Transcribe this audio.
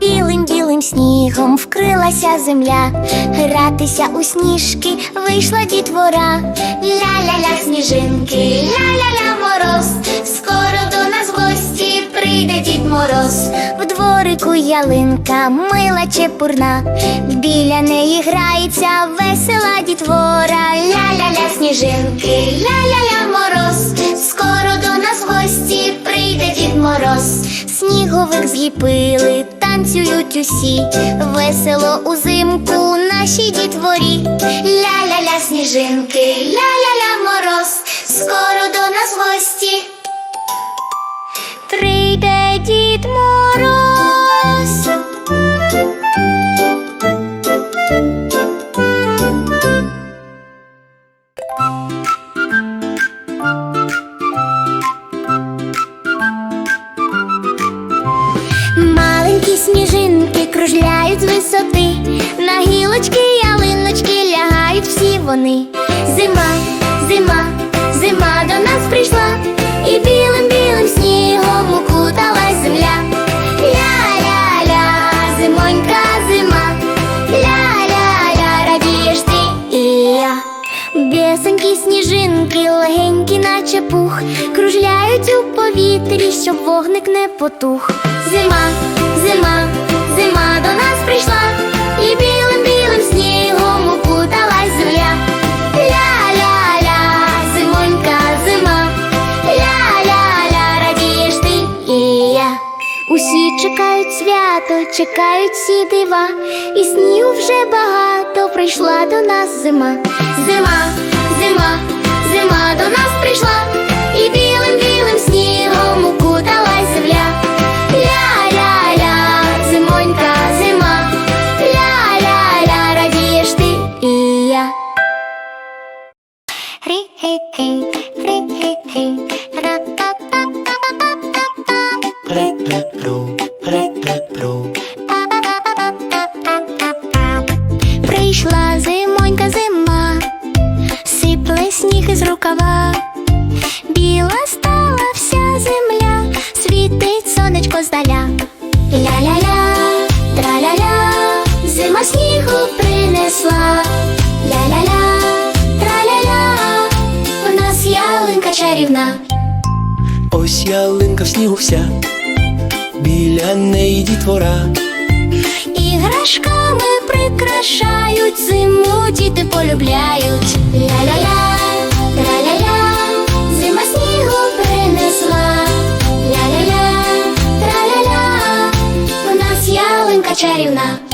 Білим білим снігом вкрилася земля, гратися у сніжки вийшла дітвора. Ля-ля-ля, сніжинки, ля-ля-ля, мороз. Скоро до нас в гості прийде дід мороз. В дворику ялинка, мила чепурна. Біля неї грається весела дітвора. Сніжинки, ля-ля-ля, мороз. Скоро до нас в гості прийде дід мороз. Сніговик зліпили, танцюють усі, весело узимку нашій дітворі. Ля-ля-ля, сніжинки, ля-ля-ля, мороз, скоро до нас гості. Прийде дід мороз. Кружляють з висоти, на гілочки ялиночки лягають всі вони. Зима, зима, зима до нас прийшла, і білим білим снігом укуталась земля. Ля-ля-ля, зимонька зима, ля-ля-ля, радієш ти і я. Бісенькі сніжинки, легенькі, наче пух, кружляють у повітрі, щоб вогник не потух. Зима, зима, до нас прийшла, і білим білим снігом укуталась земля. Ля-ля-ля, зимонька, зима, ля-ля-ля, і я. Усі чекають свято, чекають всі дива, і снігу вже багато прийшла до нас. Зима, зима, зима Хрі-хі-хі, хрі-хі-хі, ра-та-та-та-та-та-та. Ре-ре-ру, ре-ре-ру, Прийшла зимонька зима, сипле сніг із рукава, біла стала вся земля, світить сонечко здаля. Ля-ля-ля, траля-ля, зима снігу принесла. Чарівна. ось ялинка в снігу вся, біля неї дітвора, Іграшками прикрашають зиму, діти полюбляють. Ля-ля-ля, траля-ля, зима снігу принесла. Ля-ля-ля, траля-ля, у нас ялинка чарівна.